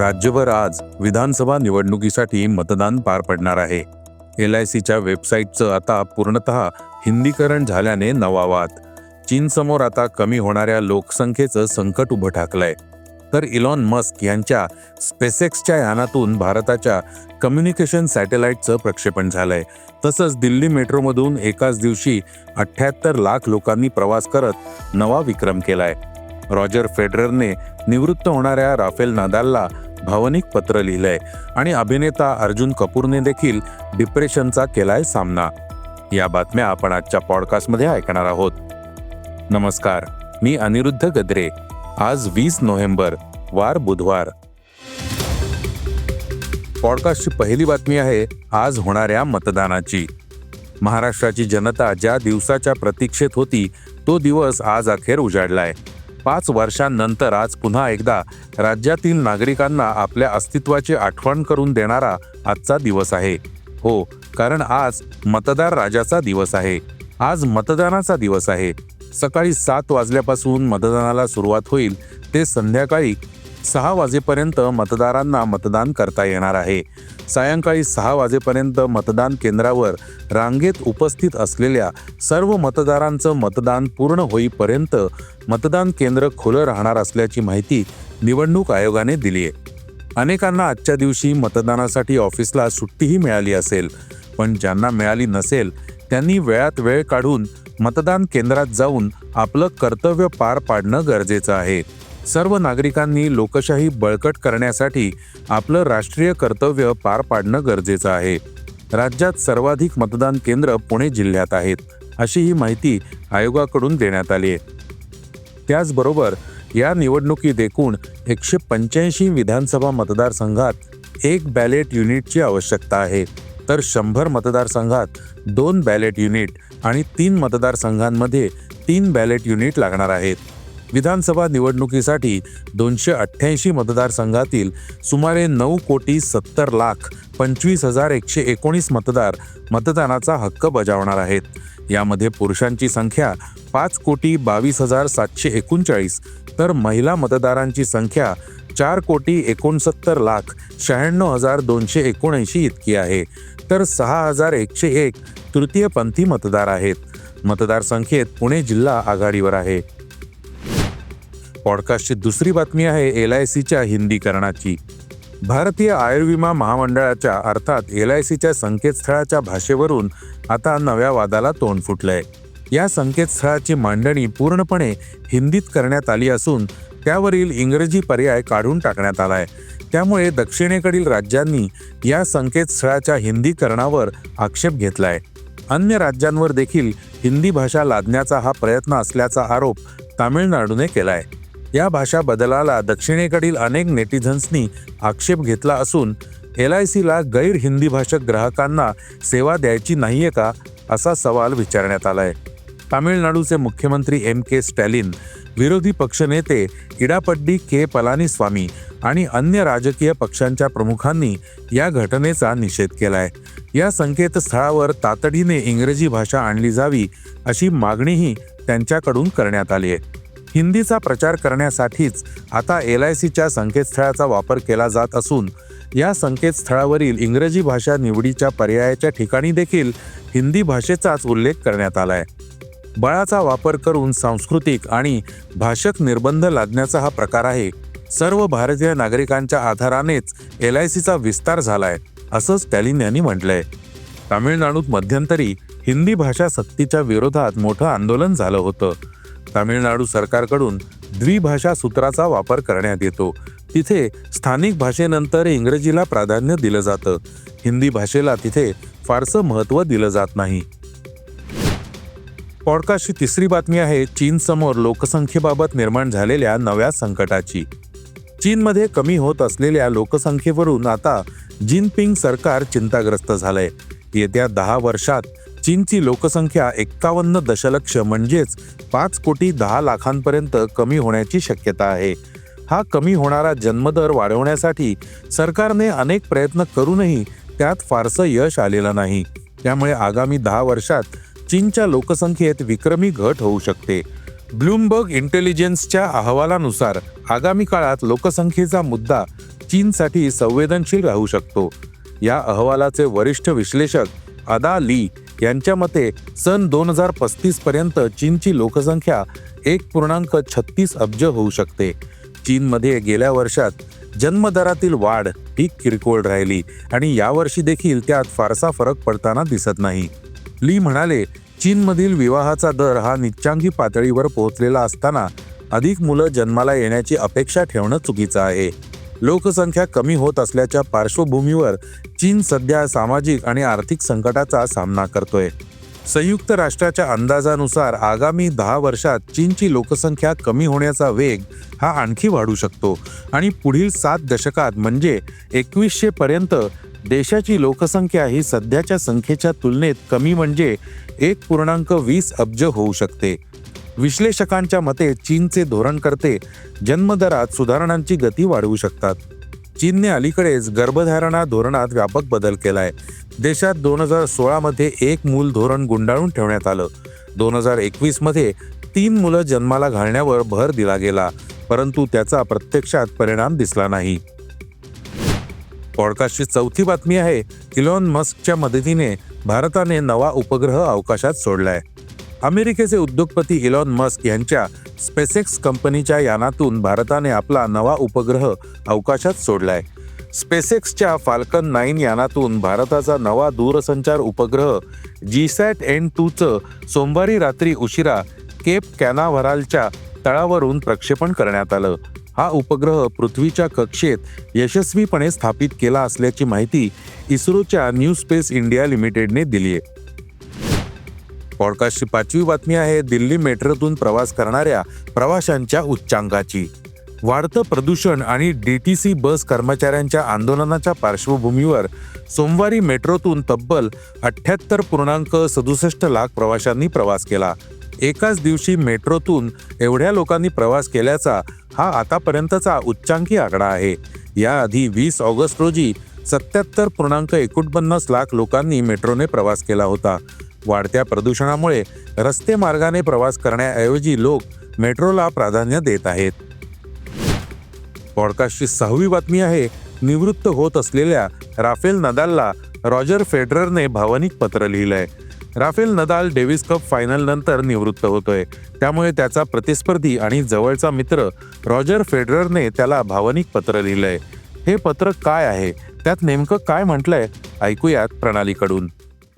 राज्यभर आज विधानसभा निवडणुकीसाठी मतदान पार पडणार आहे. एल आय सीच्या वेबसाईटचं आता पूर्णतः हिंदीकरण झाल्याने नवावात चीनसमोर आता कमी होणाऱ्या लोकसंख्येचं संकट उभं ठाकलंय. तर इलॉन मस्क यांच्या स्पेसेक्सच्या यानातून भारताच्या कम्युनिकेशन सॅटेलाईटचं प्रक्षेपण झालंय. तसंच दिल्ली मेट्रोमधून एकाच दिवशी अठ्ठ्याहत्तर लाख लोकांनी प्रवास करत नवा विक्रम केलाय. रॉजर फेडररने निवृत्त होणाऱ्या राफेल नादालला भावनिक पत्र लिहिलंय आणि अभिनेता अर्जुन कपूरने देखील डिप्रेशनचा केलाय सामना. या बातम्या आपण आजच्या पॉडकास्टमध्ये ऐकणार आहोत. नमस्कार मी अनिरुद्ध गद्रे. आज वीस नोव्हेंबर वार बुधवार. पॉडकास्टची पहिली बातमी आहे आज होणाऱ्या मतदानाची. महाराष्ट्राची जनता ज्या दिवसाच्या प्रतीक्षेत होती तो दिवस आज अखेर उजाडलाय. पाच वर्षांनंतर आज पुन्हा एकदा राज्यातील नागरिकांना आपल्या अस्तित्वाची आठवण करून देणारा आजचा दिवस आहे. हो कारण आज मतदार राजाचा दिवस आहे. आज मतदानाचा दिवस आहे. सकाळी सात वाजल्यापासून मतदानाला सुरुवात होईल. ते संध्याकाळी सहा वाजेपर्यंत मतदारांना मतदान करता येणार आहे. सायंकाळी सहा वाजेपर्यंत मतदान केंद्रावर रांगेत उपस्थित असलेल्या सर्व मतदारांचं मतदान पूर्ण होईपर्यंत मतदान केंद्र खुलं राहणार असल्याची माहिती निवडणूक आयोगाने दिली आहे. अनेकांना आजच्या दिवशी मतदानासाठी ऑफिसला सुट्टीही मिळाली असेल पण ज्यांना मिळाली नसेल त्यांनी वेळात वेळ काढून मतदान केंद्रात जाऊन आपलं कर्तव्य पार पाडणं गरजेचं आहे. सर्व नागरिकांनी लोकशाही बळकट करण्यासाठी आपलं राष्ट्रीय कर्तव्य पार पाडणं गरजेचं आहे. राज्यात सर्वाधिक मतदान केंद्र पुणे जिल्ह्यात आहेत अशी ही माहिती आयोगाकडून देण्यात आली आहे. त्याचबरोबर या निवडणुकीत एकूण एकशे पंच्याऐंशी विधानसभा मतदारसंघात एक बॅलेट युनिटची आवश्यकता आहे. तर शंभर मतदारसंघात दोन बॅलेट युनिट आणि तीन मतदारसंघांमध्ये तीन बॅलेट युनिट लागणार आहेत. विधानसभा निवडणुकीसाठी दोनशे अठ्ठ्याऐंशी मतदारसंघातील सुमारे नऊ कोटी सत्तर लाख पंचवीस हजार एकशे एकोणीस मतदार मतदानाचा हक्क बजावणार आहेत. यामध्ये पुरुषांची संख्या पाच कोटी बावीस हजार सातशे एकोणचाळीस तर महिला मतदारांची संख्या चार कोटी एकोणसत्तर लाख शहाण्णव हजार दोनशे एकोणऐंशी इतकी आहे तर सहा हजार एकशे एक तृतीयपंथी मतदार आहेत. मतदारसंख्येत पुणे जिल्हा आघाडीवर आहे. पॉडकास्टची दुसरी बातमी आहे एल आय सीच्या हिंदीकरणाची. भारतीय आयुर्विमा महामंडळाच्या अर्थात एल आय सीच्या संकेतस्थळाच्या भाषेवरून आता नव्या वादाला तोंड फुटलंय. या संकेतस्थळाची मांडणी पूर्णपणे हिंदीत करण्यात आली असून त्यावरील इंग्रजी पर्याय काढून टाकण्यात आलाय. त्यामुळे दक्षिणेकडील राज्यांनी या संकेतस्थळाच्या हिंदीकरणावर आक्षेप घेतलाय. अन्य राज्यांवर देखील हिंदी भाषा लादण्याचा हा प्रयत्न असल्याचा आरोप तामिळनाडूने केलाय. या भाषा बदलाला दक्षिणेकडील अनेक नेटिझन्सनी आक्षेप घेतला असून एल आय सीला गैर हिंदी भाषक ग्राहकांना सेवा द्यायची नाहीये का असा सवाल विचारण्यात आलाय. तामिळनाडूचे मुख्यमंत्री एम के स्टॅलिन विरोधी पक्षनेते इडापड्डी के पलानीस्वामी आणि अन्य राजकीय पक्षांच्या प्रमुखांनी या घटनेचा निषेध केलाय. या संकेतस्थळावर तातडीने इंग्रजी भाषा आणली जावी अशी मागणीही त्यांच्याकडून करण्यात आली आहे हिंदीचा प्रचार करण्यासाठीच आता एल आय सीच्या संकेतस्थळाचा वापर केला जात असून या संकेतस्थळावरील इंग्रजी भाषा निवडीच्या पर्यायाच्या ठिकाणी देखील हिंदी भाषेचाच उल्लेख करण्यात आलाय. बळाचा वापर करून सांस्कृतिक आणि भाषक निर्बंध लादण्याचा हा प्रकार आहे. सर्व भारतीय नागरिकांच्या आधारानेच एल आय सीचा विस्तार झालाय असं स्टॅलिन यांनी म्हटलंय. तामिळनाडूत मध्यंतरी हिंदी भाषा सक्तीच्या विरोधात मोठं आंदोलन झालं होतं. तामिळनाडू सरकारकडून द्विभाषा सूत्राचा वापर करण्यात येतो. तिथे स्थानिक भाषेनंतर इंग्रजीला प्राधान्य दिलं जातं. हिंदी भाषेला तिथे फारसं महत्त्व दिलं जात नाही. पॉडकास्टची तिसरी बातमी आहे चीनसमोर लोकसंख्येबाबत निर्माण झालेल्या नव्या संकटाची. चीनमध्ये कमी होत असलेल्या लोकसंख्येवरून आता जिनपिंग सरकार चिंताग्रस्त झालंय. येत्या दहा वर्षात चीनची लोकसंख्या एक्कावन्न दशलक्ष म्हणजेच पाच कोटी दहा लाखांपर्यंत कमी होण्याची शक्यता आहे. हा कमी होणारा जन्मदर वाढवण्यासाठी सरकारने अनेक प्रयत्न करूनही त्यात फारसं यश आलेलं नाही. त्यामुळे आगामी दहा वर्षात चीनच्या लोकसंख्येत विक्रमी घट होऊ शकते. ब्लूमबर्ग इंटेलिजन्सच्या अहवालानुसार आगामी काळात लोकसंख्येचा मुद्दा चीनसाठी संवेदनशील राहू शकतो. या अहवालाचे वरिष्ठ विश्लेषक अदा ली यांच्या मते सन दोन हजार पस्तीस पर्यंत चीनची लोकसंख्या एक पूर्णांक छत्तीस अब्ज होऊ शकते. चीनमध्ये गेल्या वर्षात जन्मदरातील वाढ ही किरकोळ राहिली आणि यावर्षी देखील त्यात फारसा फरक पडताना दिसत नाही. ली म्हणाले चीनमधील विवाहाचा दर हा निच्चांकी पातळीवर पोहोचलेला असताना अधिक मुलं जन्माला येण्याची अपेक्षा ठेवणं चुकीचं आहे. लोकसंख्या कमी होत असल्याच्या पार्श्वभूमीवर चीन सध्या सामाजिक आणि आर्थिक संकटाचा सामना करतोय. संयुक्त राष्ट्राच्या अंदाजानुसार आगामी दहा वर्षात चीनची लोकसंख्या कमी होण्याचा वेग हा आणखी वाढू शकतो आणि पुढील सात दशकात म्हणजे एकवीसशे पर्यंत देशाची लोकसंख्या ही सध्याच्या संख्येच्या तुलनेत कमी म्हणजे एक पूर्णांक वीस अब्ज होऊ शकते. विश्लेषकांच्या मते चीनचे धोरणकर्ते जन्मदरात सुधारणांची गती वाढवू शकतात. चीनने अलीकडेच गर्भधारणा धोरणात व्यापक बदल केलाय. देशात दोन हजार सोळामध्ये एक मूल धोरण गुंडाळून ठेवण्यात आलं. दोन हजार एकवीसमध्ये तीन मुलं जन्माला घालण्यावर भर दिला गेला परंतु त्याचा प्रत्यक्षात परिणाम दिसला नाही. पॉडकास्टची चौथी बातमी आहे इलॉन मस्कच्या मदतीने भारताने नवा उपग्रह अवकाशात सोडलाय. अमेरिकेचे उद्योगपती इलॉन मस्क यांच्या स्पेसेक्स कंपनीच्या यानातून भारताने आपला नवा उपग्रह अवकाशात सोडलाय. स्पेसेक्सच्या फाल्कन नाईन यानातून भारताचा नवा दूरसंचार उपग्रह जीसॅट एन टूचं सोमवारी रात्री उशिरा केप कॅनाव्हरालच्या तळावरून प्रक्षेपण करण्यात आलं. हा उपग्रह पृथ्वीच्या कक्षेत यशस्वीपणे स्थापित केला असल्याची माहिती इस्रोच्या न्यू स्पेस इंडिया लिमिटेडने दिली आहे पॉडकास्टची पाचवी बातमी आहे दिल्ली मेट्रोतून प्रवास करणाऱ्या प्रवाशांच्या उच्चांकाची. वाढतं प्रदूषण आणि डी टी सी बस कर्मचाऱ्यांच्या आंदोलनाच्या पार्श्वभूमीवर सोमवारी मेट्रोतून तब्बल अठ्ठ्याहत्तर पूर्णांक सदुसष्ट लाख प्रवाशांनी प्रवास केला. एकाच दिवशी मेट्रोतून एवढ्या लोकांनी प्रवास केल्याचा हा आतापर्यंतचा उच्चांकी आकडा आहे. याआधी वीस ऑगस्ट रोजी सत्याहत्तर पूर्णांक एकोणपन्नास लाख लोकांनी मेट्रोने प्रवास केला होता. वाढत्या प्रदूषणामुळे रस्ते मार्गाने प्रवास करण्याऐवजी लोक मेट्रोला प्राधान्य देत आहेत. पॉडकास्टची सहावी बातमी आहे निवृत्त होत असलेल्या राफेल नदालला रॉजर फेडररने भावनिक पत्र लिहिलंय. Rafael Nadal Davis cup final नंतर निवृत्त होतोय. त्यामुळे त्याचा प्रतिस्पर्धी आणि जवळचा मित्र रॉजर फेडररने त्याला भावनिक पत्र लिहिलंय. हे पत्र काय आहे? त्यात नेमकं काय म्हटलंय? ऐकूयात प्रणालीकडून.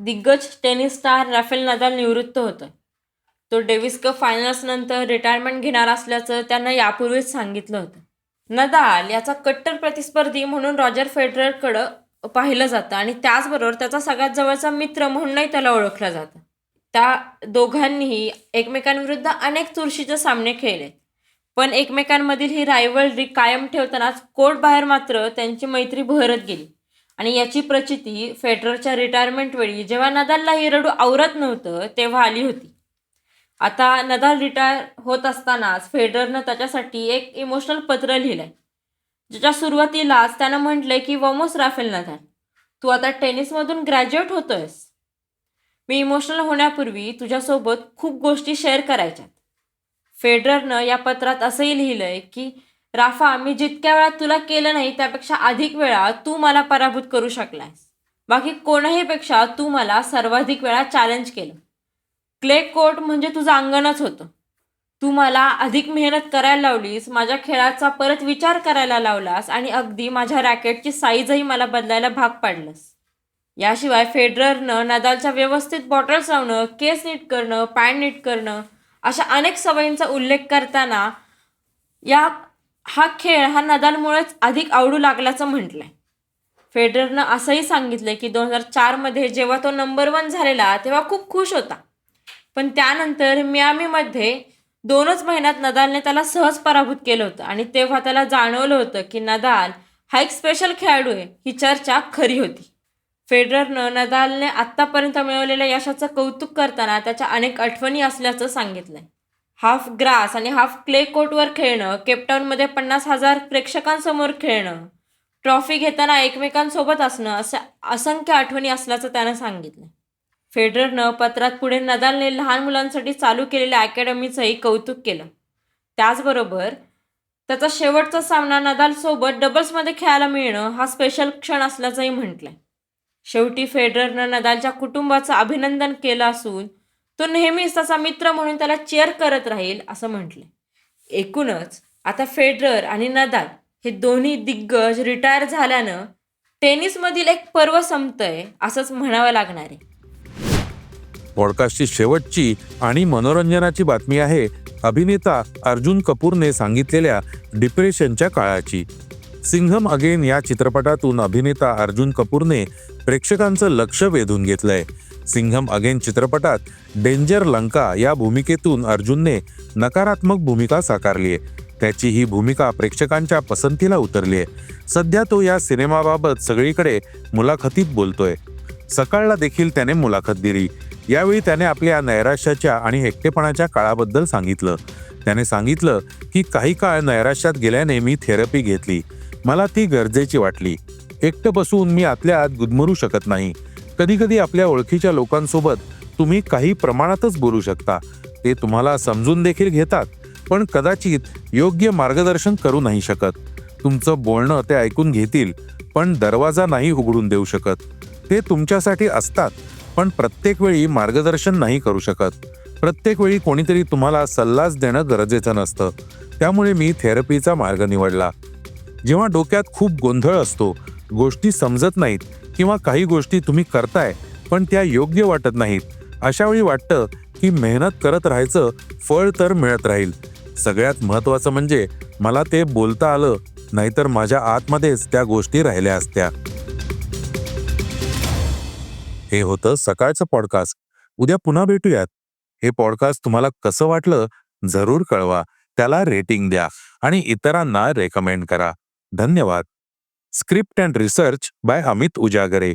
दिग्गज टेनिस स्टार राफेल नदाल निवृत्त होतोय तो डेव्हिस कप फायनल्सनंतर रिटायरमेंट घेणार असल्याचं त्यांना यापूर्वीच सांगितलं होतं. नदाल याचा कट्टर प्रतिस्पर्धी म्हणून रॉजर फेडररकडं पाहिलं जातं आणि त्याचबरोबर त्याचा सगळ्यात जवळचा मित्र म्हणूनही त्याला ओळखलं जातं. त्या दोघांनीही एकमेकांविरुद्ध अनेक चुरशीचे सामने खेळले. पण एकमेकांमधील ही रायवलरी कायम ठेवतानाच कोर्ट बाहेर मात्र त्यांची मैत्री बहरत गेली. आणि याची प्रचिती फेडररच्या रिटायरमेंट वेळी जेव्हा नदालला ही रडू आवरत नव्हतं तेव्हा आली होती. आता नदाल रिटायर होत असतानाच फेडररनं त्याच्यासाठी एक इमोशनल पत्र लिहिलंय. ज्याच्या सुरुवातीलाच त्यानं म्हटलंय की वमोस राफेल नदाल तू आता टेनिसमधून ग्रॅज्युएट होतोयस. मी इमोशनल होण्यापूर्वी तुझ्यासोबत खूप गोष्टी शेअर करायच्यात. फेडररनं या पत्रात असंही लिहिलंय की राफा मी जितक्या वेळा तुला केलं नाही त्यापेक्षा अधिक वेळा तू मला पराभूत करू शकलायस. बाकी कोणाहीपेक्षा तू मला सर्वाधिक वेळा चॅलेंज केलं. क्ले कोर्ट म्हणजे तुझं अंगणच होतं. तू मला अधिक मेहनत करायला लावलीस माझ्या खेळाचा परत विचार करायला लावलास आणि अगदी माझ्या रॅकेटची साईजही मला बदलायला भाग पाडलंस. याशिवाय फेडररनं नदालच्या व्यवस्थित बॉटल्स लावणं केस नीट करणं पॅन्ट नीट करणं अशा अनेक सवयींचा उल्लेख करताना या हा खेळ हा नदालमुळेच अधिक आवडू लागल्याचं म्हटलंय. फेडररनं असंही सांगितलंय की दोन हजार चारमध्ये जेव्हा तो नंबर वन झालेला तेव्हा खूप खुश होता. पण त्यानंतर मियामीमध्ये दोनच महिन्यात नदालने त्याला सहज पराभूत केलं होतं आणि तेव्हा त्याला जाणवलं होतं की नदाल हा एक स्पेशल खेळाडू आहे ही चर्चा खरी होती. फेडररनं नदालने आत्तापर्यंत मिळवलेल्या यशाचं कौतुक करताना त्याच्या अनेक आठवणी असल्याचं सांगितलंय. हाफ ग्रास आणि हाफ क्ले कोर्टवर खेळणं केपटाऊनमध्ये पन्नास हजार प्रेक्षकांसमोर खेळणं ट्रॉफी घेताना एकमेकांसोबत असणं अशा असंख्य आठवणी असल्याचं त्यानं सांगितलं. फेडररनं पत्रात पुढे नदालने लहान मुलांसाठी चालू केलेल्या अकॅडमीचंही कौतुक केलं. त्याचबरोबर त्याचा शेवटचा सामना नदाल सोबत डबल्समध्ये खेळायला मिळणं हा स्पेशल क्षण असल्याचंही म्हटलंय. शेवटी फेडररनं नदालच्या कुटुंबाचं अभिनंदन केलं असून तो नेहमीच त्याचा मित्र म्हणून त्याला चेअर करत राहील असं म्हटलं. एकूणच आता फेडरर आणि नदाल हे दोन्ही दिग्गज रिटायर झाल्यानं टेनिसमधील एक पर्व संपतंय असंच म्हणावं लागणार आहे. पॉडकास्टची शेवटची आणि मनोरंजनाची बातमी आहे अभिनेता अर्जुन कपूरने सांगितलेल्या डिप्रेशनच्या काळाची. सिंघम अगेन या चित्रपटातून अभिनेता अर्जुन कपूरने प्रेक्षकांचं लक्ष वेधून घेतलंय. सिंघम अगेन चित्रपटात डेंजर लंका या भूमिकेतून अर्जुनने नकारात्मक भूमिका साकारली आहे. त्याची ही भूमिका प्रेक्षकांच्या पसंतीला उतरली आहे. सध्या तो या सिनेमाबाबत सगळीकडे मुलाखतीत बोलतोय. सकाळला देखील त्याने मुलाखत दिली. यावेळी त्याने आपल्या नैराश्याच्या आणि एकटेपणाच्या काळाबद्दल सांगितलं. त्याने सांगितलं की काही काळ नैराश्यात गेल्याने मी थेरपी घेतली. मला ती गरजेची वाटली. एकटं बसून मी आतल्या आत गुदमरू शकत नाही. कधीकधी आपल्या ओळखीच्या लोकांसोबत तुम्ही काही प्रमाणातच बोलू शकता. ते तुम्हाला समजून देखील घेतात पण कदाचित योग्य मार्गदर्शन करू नाही शकत. तुमचं बोलणं ते ऐकून घेतील पण दरवाजा नाही उघडून देऊ शकत. ते तुमच्यासाठी असतात पण प्रत्येक वेळी मार्गदर्शन नाही करू शकत. प्रत्येक वेळी कोणीतरी तुम्हाला सल्लाच देणं गरजेचं नसतं. त्यामुळे मी थेरपीचा मार्ग निवडला. जेव्हा डोक्यात खूप गोंधळ असतो गोष्टी समजत नाहीत किंवा काही गोष्टी तुम्ही करताय पण त्या योग्य वाटत नाहीत. अशा वेळी वाटतं की मेहनत करत राहायचं फळ तर मिळत राहील. सगळ्यात महत्त्वाचं म्हणजे मला ते बोलता आलं नाहीतर माझ्या आतमध्येच त्या गोष्टी राहिल्या असत्या. हे होतं सकाळचं पॉडकास्ट उद्या पुन्हा भेटूयात. हे पॉडकास्ट तुम्हाला कसं वाटलं जरूर कळवा. त्याला रेटिंग द्या आणि इतरांना रेकमेंड करा. धन्यवाद. Script and research by Amit Ujagare